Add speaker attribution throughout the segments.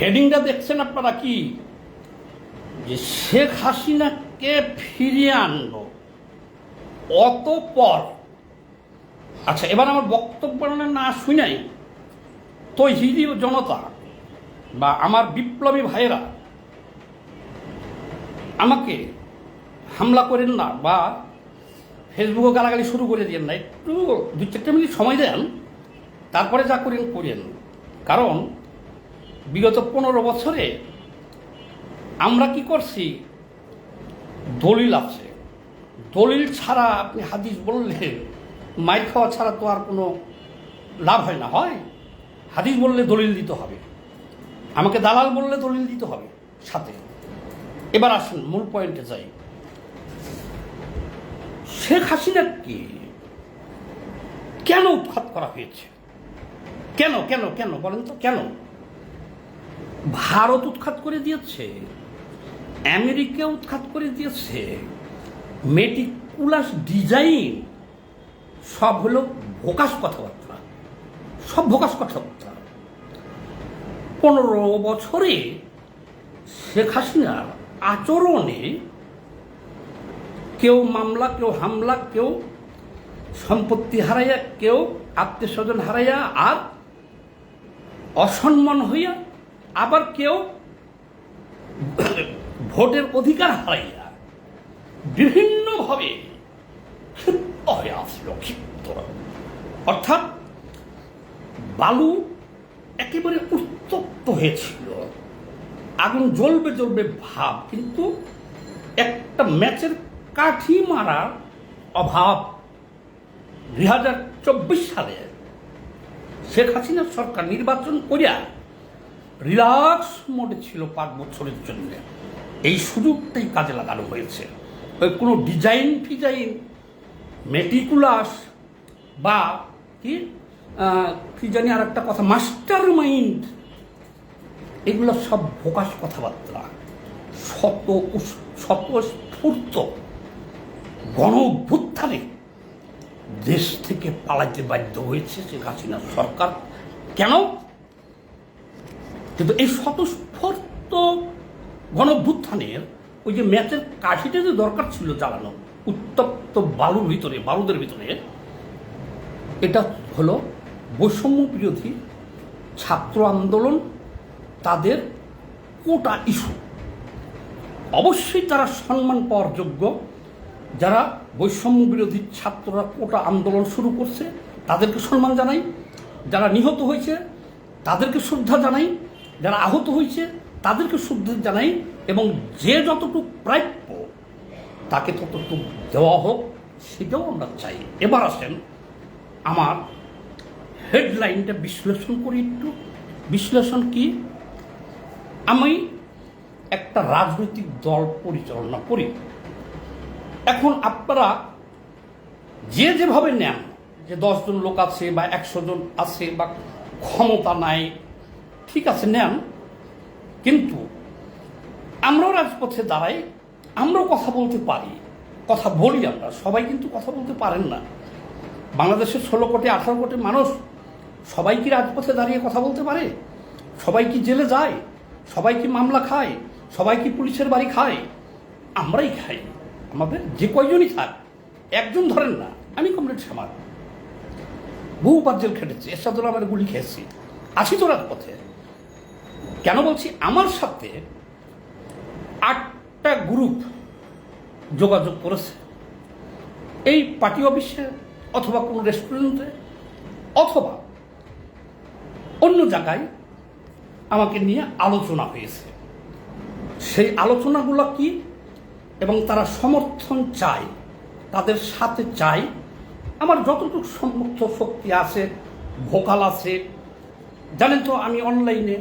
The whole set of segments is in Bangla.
Speaker 1: হেডিংটা দেখছেন আপনারা কি? যে শেখ হাসিনাকে ফিরিয়ে আনলো। অতপর আচ্ছা এবার আমার বক্তব্য না শুনাই তো হিদি জনতা বা আমার বিপ্লবী ভাইয়েরা আমাকে হামলা করেন না বা ফেসবুকে গালাগালি শুরু করে দিয়েন না। একটু দু চারটে মিনিট সময় দেন। তারপরে যা করেন করেন। কারণ, বিগত পনেরো বছরে আমরা কি করছি? দলিল আছে। দলিল ছাড়া আপনি হাদিস বললে মাইর খাওয়া ছাড়া তো আর কোনো লাভ হয় না। হয়? হাদিস বললে দলিল দিতে হবে। আমাকে দালাল বললে দলিল দিতে হবে সাথে। এবার আসুন, মূল পয়েন্টে যাই। শেখ হাসিনাকে কেন উৎখাত করা হয়েছে? কেন কেন কেন? বলেন তো, কেন? ভারত উৎখাত করে দিয়েছে, আমেরিকা উৎখাত করে দিয়েছে মেটিকুলাস ডিজাইন, সব হলো ভোকাস কথাবার্তা, সব ভোকাস কথাবার্তা। পনেরো বছরে শেখ হাসিনার আচরণে কেউ মামলা, কেউ হামলা, কেউ সম্পত্তি হারাইয়া, কেউ আত্মীয় স্বজন হারাইয়া, আর অসম্মান হইয়া আবার কেউ ভোটের অধিকার হারাইয়া বিভিন্নভাবে ক্ষিপ্ত হয়ে অর্থাৎ বালু একেবারে উত্তপ্ত হয়েছিল। আগুন জ্বলবে জ্বলবে ভাব, কিন্তু একটা ম্যাচের কাঠি মারার অভাব দুই হাজার চব্বিশ সালে শেখ হাসিনা সরকার নির্বাচন করিয়া রিল্যাক্স মোডে ছিল পাঁচ বছরের জন্য। এই সুযোগটাই কাজে লাগানো হয়েছে। ওই কোনো ডিজাইন ফিজাইন, মেটিকুলাস বা কি কি জানি আর একটা কথা মাস্টার মাইন্ড এগুলো সব ভোকাস কথাবার্তা। শত স্বতঃস্ফূর্ত গণ অভ্যুত্থানে দেশ থেকে পালাইতে বাধ্য হয়েছে শেখ হাসিনা সরকার। কেন? কিন্তু এই স্বতঃস্ফূর্ত গণ অভ্যুত্থানের ওই যে ম্যাচের কাঠিটা যে দরকার ছিল জ্বালানো, উত্তপ্ত বালুর ভিতরে বারুদের ভিতরে, এটা হলো বৈষম্য বিরোধী ছাত্র আন্দোলন, তাদের কোটা ইস্যু। অবশ্যই তারা সম্মান পাওয়ার যোগ্য। যারা বৈষম্য বিরোধী ছাত্ররা কোটা আন্দোলন শুরু করছে, তাদেরকে সম্মান জানাই। যারা নিহত হয়েছে, তাদেরকে শ্রদ্ধা জানাই। যারা আহত হয়েছে, তাদেরকে শ্রদ্ধা জানাই এবং যে যতটুকু প্রাপ্য তাকে ততটুকু দেওয়া হোক, সেটাও আমরা চাই। এবার আসেন আমার হেডলাইনটা বিশ্লেষণ করি একটু। বিশ্লেষণ কি? আমি একটা রাজনৈতিক দল পরিচালনা করি। এখন আপনারা যে যেভাবে নেন, যে দশজন লোক আছে বা একশো জন আছে বা ক্ষমতা নাই, ঠিক আছে, নেন। কিন্তু আমরাও রাজপথে দাঁড়াই, আমরাও কথা বলতে পারি, কথা বলি আমরা, সবাই কিন্তু কথা বলতে পারেন না। বাংলাদেশের ষোলো কোটি, আঠারো কোটি মানুষ, সবাই কি রাজপথে দাঁড়িয়ে কথা বলতে পারে? সবাই কি জেলে যায়? সবাই কি মামলা খায়? সবাই কি পুলিশের বাড়ি খায়? আমরাই খাই। আমাদের যে কয়জনই থাক, একজন ধরেন না, আমি কমরেড শ্যামার বহুবার জেল খেটেছি এরশাদুল আমার গুলি খেয়েছি। আছি তো পথে। কেন বলছি? আমার সাথে আটটা গ্রুপ যোগাযোগ করেছে। এই পার্টি অফিসে অথবা কোনো রেস্টুরেন্টে অথবা অন্য জায়গায় আমাকে নিয়ে আলোচনা হয়েছে। সেই আলোচনাগুলো কি? এবং তারা সমর্থন চায়, তাদের সাথে চাই আমার যতটুকু সমর্থ শক্তি আছে, ভোকাল আছে, জানেন তো আমি অনলাইনে,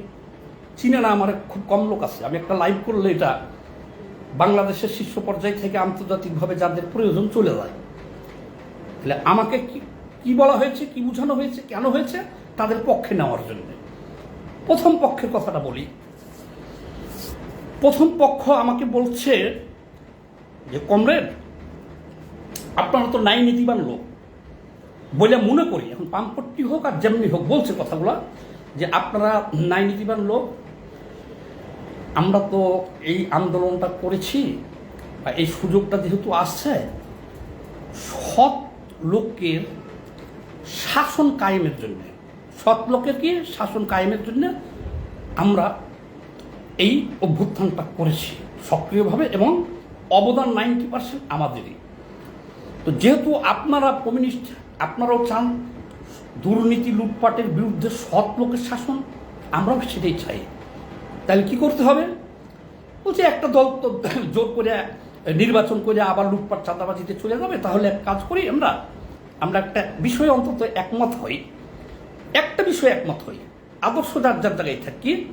Speaker 1: চিনে না, আমার খুব কম লোক আছে। আমি একটা লাইভ করলে এটা বাংলাদেশের শীর্ষ পর্যায় থেকে আন্তর্জাতিকভাবে যাদের প্রয়োজন চলে যায়। তাহলে আমাকে কি কি বলা হয়েছে, কি বোঝানো হয়েছে, কেন হয়েছে, তাদের পক্ষে নেওয়ার জন্য। প্রথম পক্ষের কথাটা বলি। প্রথম পক্ষ আমাকে বলছে যে, কমরেড, আপনারা তো নাই নীতিবান লোক। বলে মনে করি, এখন পাম্পট্টি হোক আর যেমনি হোক, বলছে কথাগুলো, যে, আপনারা ন্যায় নীতিবান লোক, আমরা তো এই আন্দোলনটা করেছি বা এই সুযোগটা যেহেতু আসছে, সৎ লোকের শাসন কায়েমের জন্যে, সৎ লোকের কি শাসন কায়েমের জন্য আমরা এই অভ্যুত্থানটা করেছি সক্রিয়ভাবে এবং অবদান নাইনটি পার্সেন্ট আমাদেরই। তো যেহেতু আপনারা কমিউনিস্ট, আপনারাও চান দুর্নীতি লুটপাটের বিরুদ্ধে সৎ লোকের শাসন, আমরাও সেটাই চাই। তাহলে কি করতে হবে? বলছে একটা দল তো জোর করে নির্বাচন করে আবার লুটপাট, চাঁদাবাজিতে চলে যাবে। তাহলে এক কাজ করি আমরা। আমরা একটা বিষয়ে অন্তত একমত হই। একটা বিষয়ে একমত হই। আদর্শ যার যার জায়গায় থাকি,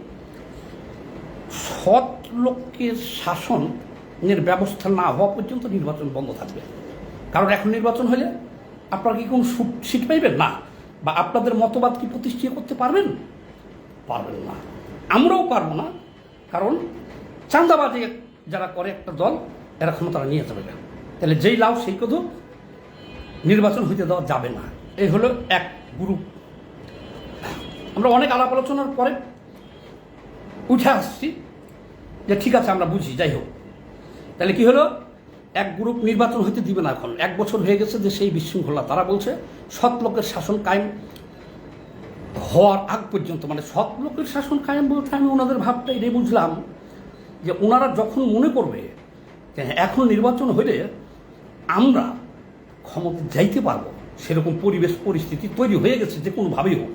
Speaker 1: সৎ লোকের শাসনের ব্যবস্থা না হওয়া পর্যন্ত নির্বাচন বন্ধ থাকবে। কারণ এখন নির্বাচন হলে আপনারা কি কোনো সুট- পাইবেন? না। বা আপনাদের মতবাদ কি প্রতিষ্ঠিত করতে পারবেন? পারবেন না। আমরাও পারব না। কারণ চাঁদাবাজি যারা করে একটা দল, এরা ক্ষমতা নিয়ে যাবে না। তাহলে যেই লাভ সেই কদম নির্বাচন হইতে দেওয়া যাবে না। এই হলো এক গ্রুপ আমরা অনেক আলাপ আলোচনার পরে উঠে আসছি যে ঠিক আছে, আমরা বুঝি। যাই হোক। তাহলে কি হলো? এক গ্রুপ নির্বাচন হইতে দিবে না এখন। এক বছর হয়ে গেছে যে সেই বিশৃঙ্খলা। তারা বলছে, সৎ লোকের শাসন কায়েম হওয়ার আগ পর্যন্ত মানে সৎ লোকের শাসন কায়েম বলতে আমি ওনাদের ভাবটা এটাই বুঝলাম যে ওনারা যখন মনে করবে যে এখন নির্বাচন হইলে আমরা ক্ষমতা যাইতে পারব, সেরকম পরিবেশ, পরিস্থিতি তৈরি হয়ে গেছে যে কোনোভাবেই হোক,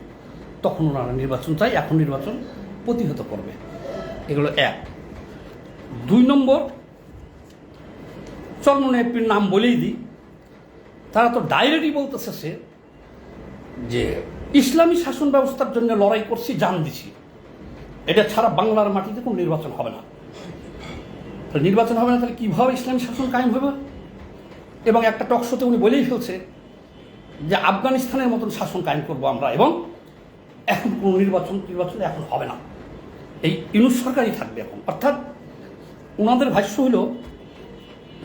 Speaker 1: তখন ওনারা নির্বাচন চাই, এখন নির্বাচন প্রতিহত করবে। এগুলো এক। দুই নম্বর চন্দ্রনেপির নাম বলেই দিই। তারা তো ডাইরেক্টই বলতেছে সে যে ইসলামী শাসন ব্যবস্থার জন্য লড়াই করছি, জান দিছি। এটা ছাড়া বাংলার মাটিতে কোনো নির্বাচন হবে না। তাহলে নির্বাচন হবে না, তাহলে কীভাবে ইসলামী শাসন কায়েম হবে? এবং একটা টকশোতে উনি বলেই ফেলছে যে আফগানিস্তানের মতন শাসন কায়েম করব আমরা, এবং এখন কোনো নির্বাচন নির্বাচন এখন হবে না। এই ইউনুস সরকারই থাকবে এখন। অর্থাৎ ওনাদের ভাষ্য হইল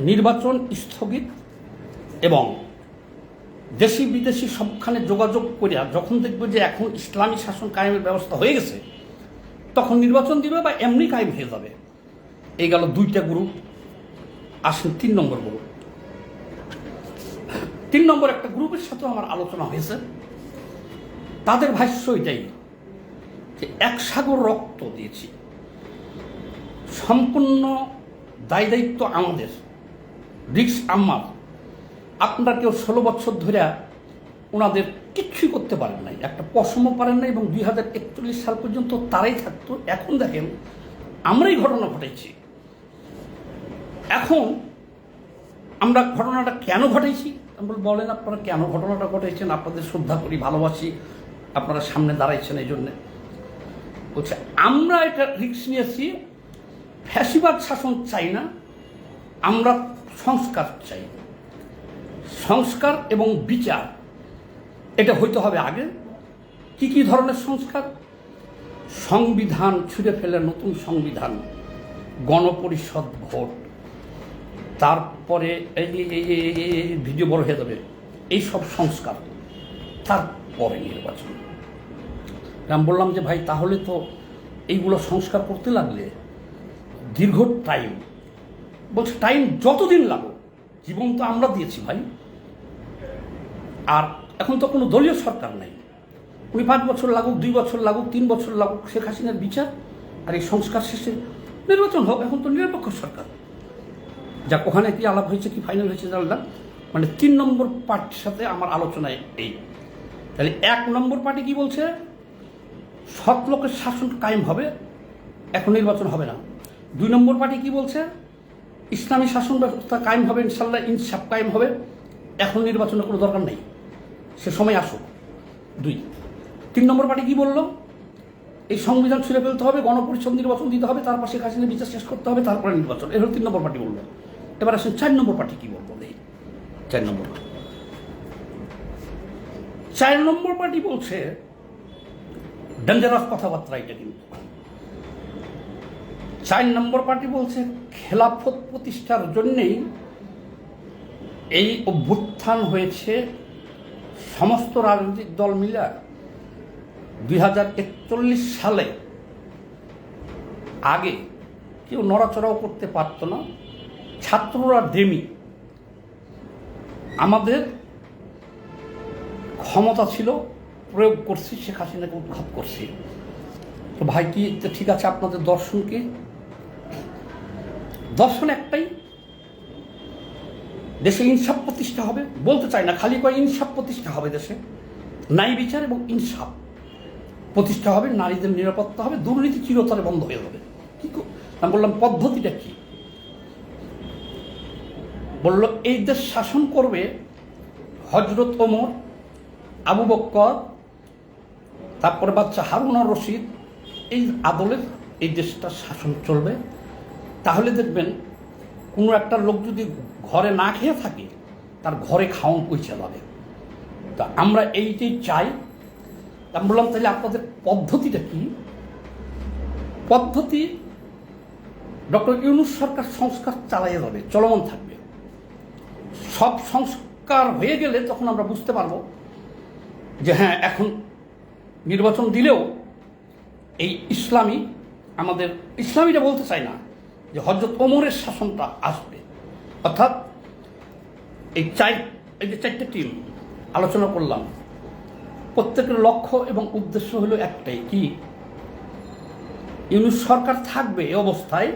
Speaker 1: নির্বাচন স্থগিত এবং দেশি বিদেশি সবখানে যোগাযোগ করিয়া যখন দেখবে যে এখন ইসলামী শাসন কায়েমের ব্যবস্থা হয়ে গেছে, তখন নির্বাচন দিবে বা এমনি কায়েম হয়ে যাবে। এই গেল দুইটা গ্রুপ আসেন তিন নম্বর গ্রুপ তিন নম্বর একটা গ্রুপের সাথে আমার আলোচনা হয়েছে। তাদের ভাষ্য এটাই যে এক সাগর রক্ত দিয়েছি। সম্পূর্ণ দায় দায়িত্ব আমাদের। রিক্স আমার আপনারা কেউ ষোলো বছর ধরে ওনাদের কিচ্ছুই করতে পারেন নাই। একটা পশমও পারেন নাই এবং দুই হাজার একচল্লিশ সাল পর্যন্ত তারাই থাকতো। এখন দেখেন, আমরাই ঘটনা ঘটাইছি এখন আমরা ঘটনাটা কেন ঘটাইছি বলেন আপনারা কেন ঘটনাটা ঘটাইছেন আপনাদের শ্রদ্ধা করি, ভালোবাসি। আপনারা সামনে দাঁড়াইছেন এই জন্যে। বলছে, আমরা এটা রিক্স নিয়েছি, ফ্যাসিবাদ শাসন চাই না। আমরা সংস্কার চাই। সংস্কার এবং বিচার, এটা হইতে হবে আগে। কি কি ধরনের সংস্কার? সংবিধান ছুঁড়ে ফেলে নতুন সংবিধান, গণপরিষদ ভোট, তারপরে এই ভিডিও বড় হয়ে যাবে। এই সব সংস্কার, তারপরে নির্বাচন। আমি বললাম যে ভাই, তাহলে তো এইগুলো সংস্কার করতে লাগলে দীর্ঘ টাইম বলছে, টাইম যতদিন লাগুক জীবন তো আমরা দিয়েছি ভাই। আর এখন তো কোনো দলীয় সরকার নাই। উনি পাঁচ বছর লাগুক, দুই বছর লাগুক, তিন বছর লাগুক, শেখ হাসিনার বিচার আর এই সংস্কার শেষে নির্বাচন হোক, এখন তো নিরপেক্ষ সরকার। যা ওখানে কি আলাপ হয়েছে, কি ফাইনাল হয়েছে জানলাম। মানে তিন নম্বর পার্টির সাথে আমার আলোচনায় এই। তাহলে এক নম্বর পার্টি কি বলছে? সৎ লোকের শাসন কায়েম হবে, এখন নির্বাচন হবে না। দুই নম্বর পার্টি কি বলছে? ইসলামী শাসন ব্যবস্থা কায়েম হবে ইনশাল্লাহ ইনসাফ কায়েম হবে। এখন নির্বাচনের কোনো দরকার নেই। সে সময় আসুক। দুই। তিন নম্বর পার্টি কি বলল? এই সংবিধান ছুঁড়ে ফেলতে হবে, গণপরিষদ নির্বাচন দিতে হবে তারপর শেখ হাসিনা বিচার শেষ করতে হবে, তারপরে নির্বাচন। এর তিন নম্বর পার্টি বলল। এবার আসেন চার নম্বর পার্টি কি বলব এই চার নম্বর চার নম্বর পার্টি বলছে ডেঞ্জারাস কথাবার্তা এটা কিন্তু। চার নম্বর পার্টি বলছে, খেলাফত প্রতিষ্ঠার জন্যেই এই অভ্যুত্থান হয়েছে সমস্ত রাজনৈতিক দল মিলে। দুই হাজার একচল্লিশ সালে আগে কেউ নড়াচড়াও করতে পারতো না। ছাত্ররা ডেমি আমাদের ক্ষমতা ছিল, প্রয়োগ করছি, শেখ হাসিনাকে উৎখাত করছি। তো ভাই কি ঠিক আছে, আপনাদের দর্শন কি? দর্শন একটাই। দেশে ইনসাফ প্রতিষ্ঠা হবে, বলতে চাই না, খালি কয় ইনসাফ প্রতিষ্ঠা হবে দেশে। ন্যায় বিচার এবং ইনসাফ প্রতিষ্ঠা হবে, নারীদের নিরাপত্তা হবে, দুর্নীতি চিরতরে বন্ধ হয়ে যাবে। কি আমি বললাম, পদ্ধতিটা কি? বলল, এই দেশ শাসন করবে হজরত ওমর, আবু বক্কর, তারপরে বাচ্চা হারুনা রশিদ। এই আদলের এই দেশটা শাসন চলবে। তাহলে দেখবেন, কোনো একটা লোক যদি ঘরে না খেয়ে থাকে, তার ঘরে খাওয়ান পৌঁছে যাবে তা আমরা এইটাই চাই। আমি বললাম, তাহলে আপনাদের পদ্ধতিটা কি? পদ্ধতি, ডক্টর ইউনুস সরকার সংস্কার চালাইয়ে যাবে, চলমান থাকবে। সব সংস্কার হয়ে গেলে তখন আমরা বুঝতে পারব যে হ্যাঁ এখন নির্বাচন দিলেও এই ইসলামী, আমাদের ইসলামীটা বলতে চাই না। যে হজরত ওমরের শাসনটা আসবে। অর্থাৎ এই চাই এই যে চারটে টিম আলোচনা করলাম, প্রত্যেকের লক্ষ্য এবং উদ্দেশ্য হলো একটাই, কি? ইউনুস সরকার থাকবে এ অবস্থায়,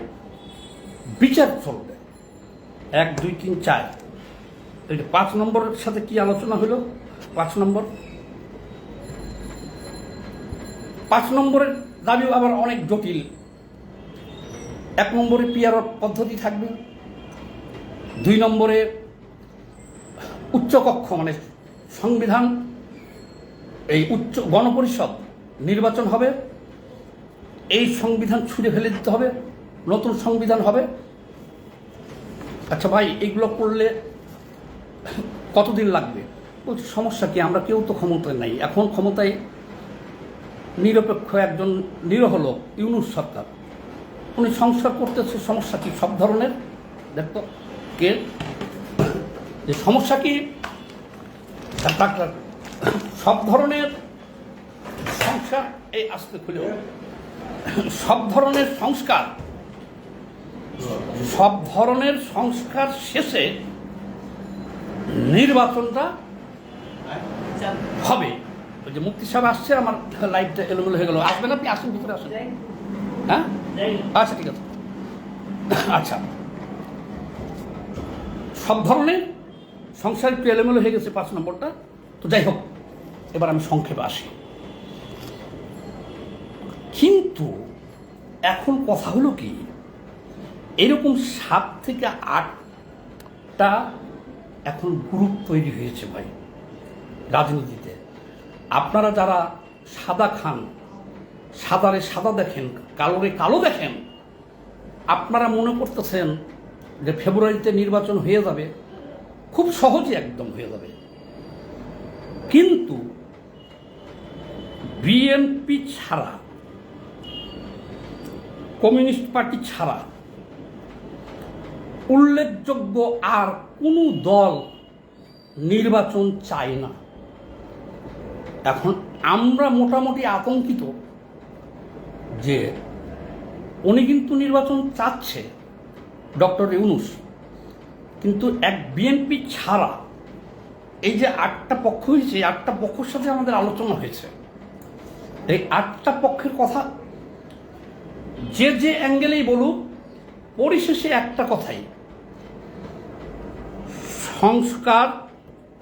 Speaker 1: বিচার চলবে। এক, দুই, তিন, চার। যে পাঁচ নম্বরের সাথে কি আলোচনা হলো? পাঁচ নম্বর। পাঁচ নম্বরের দাবিও আবার অনেক জটিল। এক নম্বরে পিয়ার পদ্ধতি থাকবে। দুই নম্বরে উচ্চকক্ষ মানে সংবিধান, এই উচ্চ গণপরিষদ নির্বাচন হবে। এই সংবিধান ছুঁড়ে ফেলে দিতে হবে, নতুন সংবিধান হবে। আচ্ছা ভাই, এগুলো করলে কতদিন লাগবে? বলছি, সমস্যা কি? আমরা কেউ তো ক্ষমতায় নাই। এখন ক্ষমতায় নিরপেক্ষ একজন নিরহ লোক, ইউনুস সরকার। উনি সংস্কার করতেছে সমস্যা কি? সব ধরনের। দেখতো কে? যে সমস্যা কি? সব ধরনের সংস্কার এই আসতে খুলে সব ধরনের সংস্কার সব ধরনের সংস্কার শেষে নির্বাচনটা হবে। ওই যে মুক্তি সাহেব আসছে আমার লাইফটা এলোমেলো হয়ে গেল। আসবেন আপনি? আসুন ভিতরে আসুন। হ্যাঁ? আচ্ছা ঠিক আছে। আচ্ছা। সব ধরনের সংসার একটু এলোমেলো হয়ে গেছে পাঁচ নম্বরটা। তো যাই হোক, এবার আমি সংক্ষেপে আসি। কিন্তু এখন কথা হলো কি, এরকম সাত থেকে আটটা এখন গ্রুপ তৈরি হয়েছে ভাই, রাজনীতিতে। আপনারা যারা সাদা খান, সাদারে সাদা দেখেন কালোরে কালো দেখেন, আপনারা মনে করতেছেন যে ফেব্রুয়ারিতে নির্বাচন হয়ে যাবে? খুব সহজে একদম হয়ে যাবে। কিন্তু বিএনপি ছাড়া, কমিউনিস্ট পার্টি ছাড়া উল্লেখযোগ্য আর কোনো দল নির্বাচন চায় না। এখন আমরা মোটামুটি আতঙ্কিত। যে উনি কিন্তু নির্বাচন চাচ্ছে ডক্টর ইউনুস। কিন্তু এক বিএনপি ছাড়া এই যে আটটা পক্ষ হয়েছে, এই আটটা পক্ষের সাথে আমাদের আলোচনা হয়েছে। এই আটটা পক্ষের কথা যে যে অ্যাঙ্গেলেই বলুক, পরিশেষে একটা কথাই। সংস্কার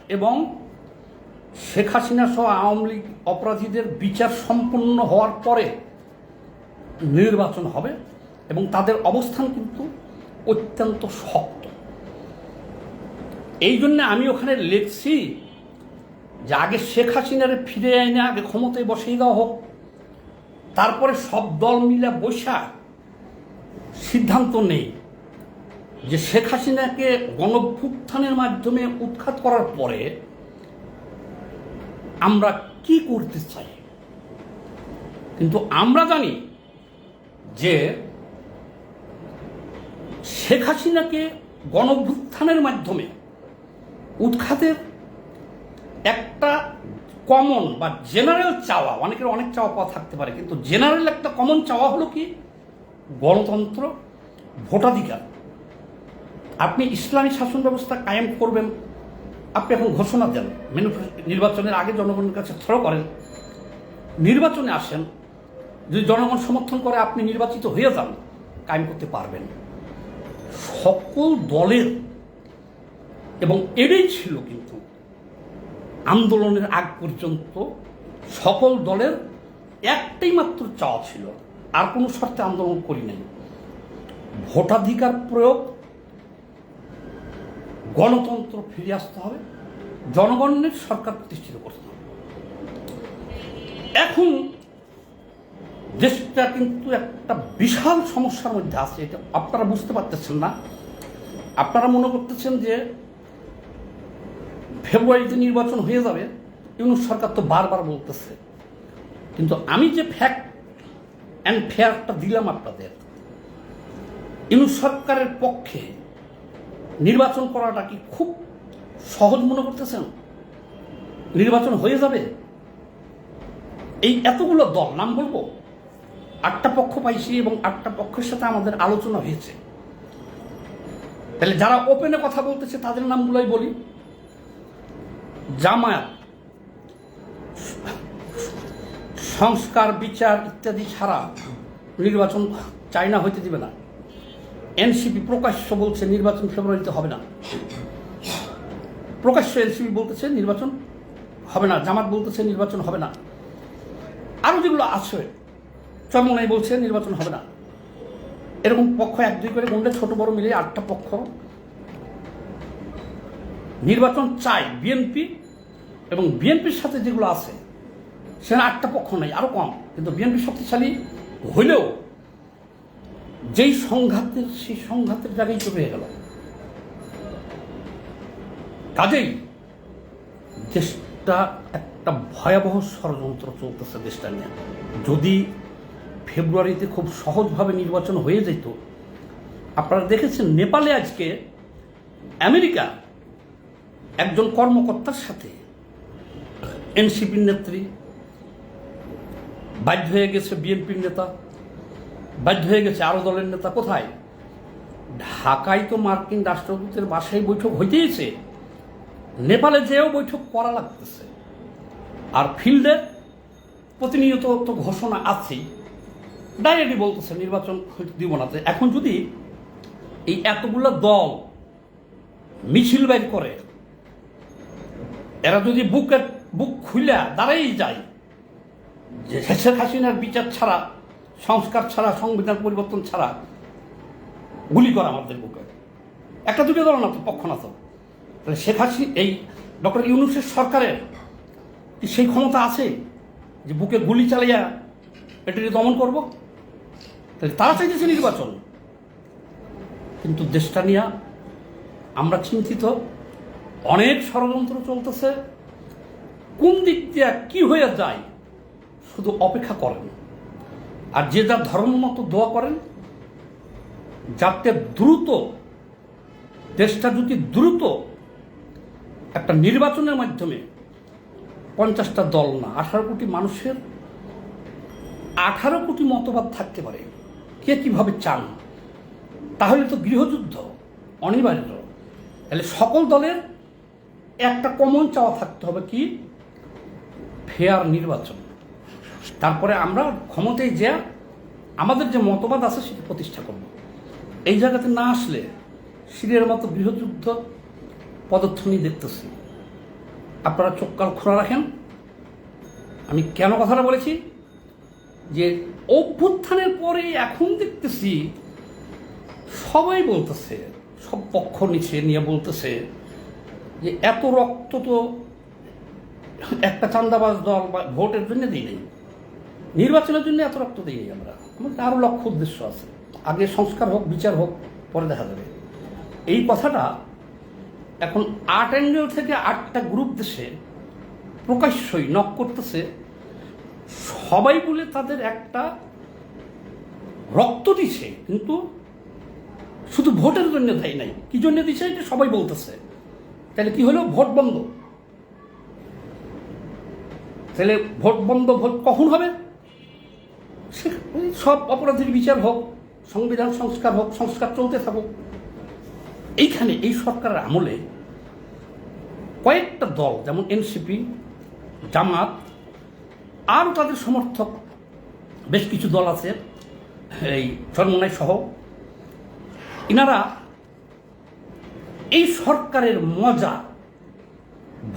Speaker 1: এবং শেখ হাসিনা সহ আওয়ামী লীগ অপরাধীদের বিচার সম্পন্ন হওয়ার পরে নির্বাচন হবে এবং তাদের অবস্থান কিন্তু অত্যন্ত শক্ত। এই জন্য আমি ওখানে লিখছি যে আগে শেখ হাসিনারে ফিরে আইনে আগে ক্ষমতায় বসিয়ে দেওয়া হোক, তারপরে সব দল মিলে বৈশা সিদ্ধান্ত নেই যে শেখ হাসিনাকে গণভ্যুত্থানের মাধ্যমে উৎখাত করার পরে আমরা কি করতে চাই। কিন্তু আমরা জানি যে শেখ হাসিনাকে গণভ্যুত্থানের মাধ্যমে উৎখাতের একটা কমন বা জেনারেল চাওয়া, অনেকের অনেক চাওয়া পাওয়া থাকতে পারে, কিন্তু জেনারেল একটা কমন চাওয়া হলো কি? গণতন্ত্র, ভোটাধিকার। আপনি ইসলামী শাসন ব্যবস্থা কায়েম করবেন, আপনি এখন ঘোষণা দেন, নির্বাচনের আগে জনগণের কাছে থ্রো করেন, নির্বাচনে আসেন যদি জনগণ সমর্থন করে আপনি নির্বাচিত হয়ে যান, কায়েম করতে পারবেন। সকল দলের, এবং এটাই ছিল কিন্তু আন্দোলনের আগ পর্যন্ত সকল দলের একটাই মাত্র চাওয়া ছিল, আর কোনো শর্তে আন্দোলন করি নাই। ভোটাধিকার প্রয়োগ, গণতন্ত্র ফিরে আসতে হবে, জনগণের সরকার প্রতিষ্ঠিত করতে হবে। এখন দেশটা কিন্তু একটা বিশাল সমস্যার মধ্যে আছে, এটা আপনারা বুঝতে পারতেছেন না। আপনারা মনে করতেছেন যে ফেব্রুয়ারিতে নির্বাচন হয়ে যাবে, ইউনুস সরকার তো বারবার বলতেছে। কিন্তু আমি যে ফ্যাক্ট অ্যান্ড ফেয়ারটা দিলাম আপনাদের, ইউনুস সরকারের পক্ষে নির্বাচন করাটা কি খুব সহজ মনে করতেছেন? নির্বাচন হয়ে যাবে? এই এতগুলো দল, নাম বলব? আটটা পক্ষ পাইছি এবং আটটা পক্ষের সাথে আমাদের আলোচনা হয়েছে। তাহলে যারা ওপেনে কথা বলতেছে, তাদের নামগুলোই বলি। জামায়াত, সংস্কার, বিচার ইত্যাদি ছাড়া নির্বাচন চায়না হইতে দিবে না। এনসিপি প্রকাশ্য বলছে নির্বাচন ফেব্রুয়ারিতে হবে না। প্রকাশ্য এনসিপি বলতেছে নির্বাচন হবে না। জামাত বলতেছে নির্বাচন হবে না। আরও যেগুলো আছে চরমনাই বলছে নির্বাচন হবে না। এরকম পক্ষ এক দুই করে গুন্ডে, ছোট, বড় মিলিয়ে আটটা পক্ষ। নির্বাচন চাই, বিএনপি এবং বিএনপির সাথে যেগুলো আছে, সেখানে আটটা পক্ষ নাই, আরও কম। কিন্তু বিএনপি শক্তিশালী হইলেও যেই সংঘাতের, সেই সংঘাতের জায়গায় চলে গেল। কাজেই দেশটা একটা ভয়াবহ ষড়যন্ত্র চলতেছে দেশটা নিয়ে। যদি ফেব্রুয়ারিতে খুব সহজভাবে নির্বাচন হয়ে যেত। আপনারা দেখেছেন নেপালে আজকে আমেরিকা একজন কর্মকর্তার সাথে এনসিপির নেত্রী, বাধ্য হয়ে গেছে বিএনপির নেতা, বাধ্য হয়ে গেছে আরও দলের নেতা, কোথায়? ঢাকায় তো মার্কিন রাষ্ট্রদূতের বাসায় বৈঠক হইতেইছে। নেপালে যেও বৈঠক করা লাগতেছে। আর ফিল্ডে প্রতিনিয়ত তো ঘোষণা আছেই। ডাইরেক্টলি বলতেছে, নির্বাচন দিব না। এখন যদি এই এতগুলো দল মিছিল বাইর করে, এরা যদি বুকের বুক খুলে দাঁড়াই যায়, যে শেখ হাসিনার বিচার ছাড়া, সংস্কার ছাড়া, সংবিধান পরিবর্তন ছাড়া, গুলি করা আমাদের বুকে। একটা দুটো দল না তো, পক্ষ না তো। তাহলে শেখ হাসি, এই ডক্টর ইউনুসের সরকারের সেই ক্ষমতা আছে যে বুকে গুলি চালিয়া এটাকে দমন করব? তাহলে তারা চাইতেছে নির্বাচন। কিন্তু দেশটা নিয়ে আমরা চিন্তিত, অনেক ষড়যন্ত্র চলতেছে। কোন দিক দিয়ে কি হয়ে যায়, শুধু অপেক্ষা করেন। আর যে যার ধর্ম মতো দোয়া করেন, যাতে দ্রুত, দেশটা যদি দ্রুত একটা নির্বাচনের মাধ্যমে পঞ্চাশটা দল না, আঠারো কোটি মানুষের আঠারো কোটি মতবাদ থাকতে পারে। কে কীভাবে চান তাহলে তো গৃহযুদ্ধ, অনিবার্য। তাহলে সকল দলের একটা কমন চাওয়া থাকতে হবে কি? ফেয়ার নির্বাচন। তারপরে আমরা ক্ষমতায় যে আমাদের যে মতবাদ আছে সেটা প্রতিষ্ঠা করব। এই জায়গাতে না আসলে সিরিয়ার মতো গৃহযুদ্ধ পদধ্বনি দেখতেছি। আপনারা চোখ কাল খোলা রাখেন। আমি কেন কথাটা বলেছি? যে অভ্যুত্থানের পরে এখন দেখতেছি সবাই বলতেছে, সব পক্ষ নিচে নিয়ে বলতেছে যে এত রক্ত তো একটা চান্দাবাজ দল বা ভোটের জন্য দিই নেই। নির্বাচনের জন্য এত রক্ত দিই আমরা। আমাদের আরও লক্ষ্য উদ্দেশ্য আছে। আগে সংস্কার হোক, বিচার হোক, পরে দেখা যাবে। এই কথাটা এখন আট অ্যাঙ্গেল থেকে আটটা গ্রুপ দেশে প্রকাশ্যই নক করতেছে। সবাই বলে তাদের একটা রক্ত দিছে, কিন্তু শুধু ভোটের জন্য দেয় নাই। কি জন্য দিছে এটা সবাই বলতেছে। তাহলে কি হলো? ভোট বন্ধ। তাহলে ভোট বন্ধ, ভোট কখন হবে? সব অপরাধীর বিচার হোক, সংবিধান সংস্কার হোক, সংস্কার চলতে থাকুক। এইখানে এই সরকারের আমলে কয়েকটা দল, যেমন এনসিপি, জামাত আর তাদের সমর্থক বেশ কিছু দল আছে, এই চরমনাই সহ। ইনারা এই সরকারের মজা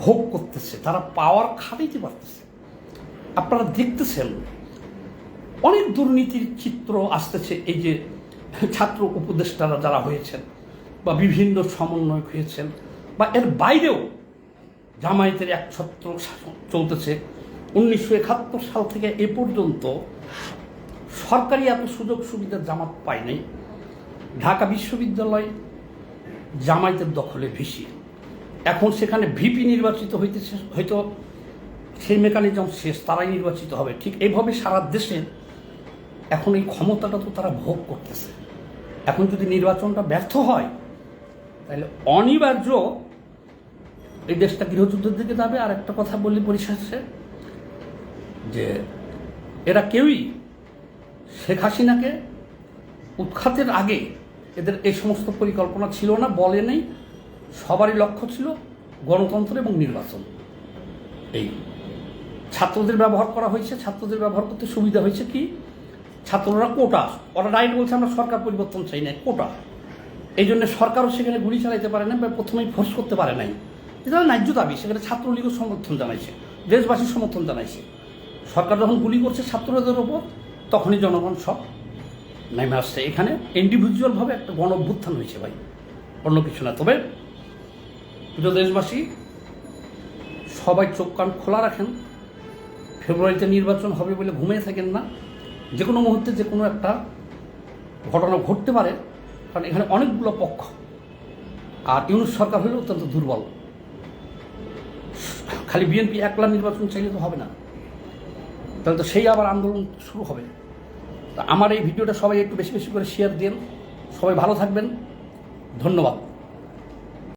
Speaker 1: ভোগ করতেছে, তারা পাওয়ার খাটাইতে পারতেছে আপনারা দেখতেছেন, অনেক দুর্নীতির চিত্র আসতেছে, এই যে ছাত্র উপদেষ্টারা যারা হয়েছেন বা বিভিন্ন সমন্বয়ক হয়েছেন, বা এর বাইরেও জামায়াতের এক ছত্র শাসন চলতেছে। উনিশশো একাত্তর সাল থেকে এ পর্যন্ত সরকারি এত সুযোগ সুবিধা জামাত পায় নাই। ঢাকা বিশ্ববিদ্যালয় জামায়াতের দখলে বেশি এখন সেখানে ভিপি নির্বাচিত হইতেছে, হয়তো সেই মেকানিজম শেষ, তারাই নির্বাচিত হবে। ঠিক এইভাবে সারা দেশে এখন এই ক্ষমতাটা তো তারা ভোগ করতেছে। এখন যদি নির্বাচনটা ব্যর্থ হয়, তাহলে অনিবার্য এই দেশটা গৃহযুদ্ধের দিকে যাবে। আর একটা কথা বললি পরিশেষে যে এরা কেউই শেখ হাসিনাকে উৎখাতের আগে এদের এই সমস্ত পরিকল্পনা ছিল না, বলে নেই। সবারই লক্ষ্য ছিল গণতন্ত্র এবং নির্বাচন। এই ছাত্রদের ব্যবহার করা হয়েছে। ছাত্রদের ব্যবহার করতে সুবিধা হয়েছে কি? ছাত্ররা কোটা। ওরা ডাইরেক্ট বলছে, আমরা সরকার পরিবর্তন চাই না, কোটা। এই জন্য সরকারও সেখানে গুলি চালাইতে পারে না বা প্রথমেই ফোর্স করতে পারে নাই। এটা ন্যায্য দাবি। সেখানে ছাত্রলীগও সমর্থন জানাইছে। দেশবাসীর সমর্থন জানাইছে। সরকার যখন গুলি করছে ছাত্রদের ওপর, তখনই জনগণ সব নেমে আসছে। এখানে ইন্ডিভিজুয়ালভাবে একটা গণ অভ্যুত্থান হয়েছে ভাই, অন্য কিছু না। তবে প্রিয় দেশবাসী, সবাই চোখ কান খোলা রাখেন। ফেব্রুয়ারিতে নির্বাচন হবে বলে ঘুমিয়ে থাকেন না। যে কোনো মুহূর্তে যে কোনো একটা ঘটনা ঘটতে পারে, কারণ এখানে অনেকগুলো পক্ষ। আর ইউনুস সরকার হলে অত্যন্ত দুর্বল। খালি বিএনপি একলা নির্বাচন চাইলে তো হবে না। তাহলে তো সেই আবার আন্দোলন শুরু হবে। তা আমার এই ভিডিওটা সবাই একটু বেশি বেশি করে শেয়ার দিন সবাই ভালো থাকবেন। ধন্যবাদ।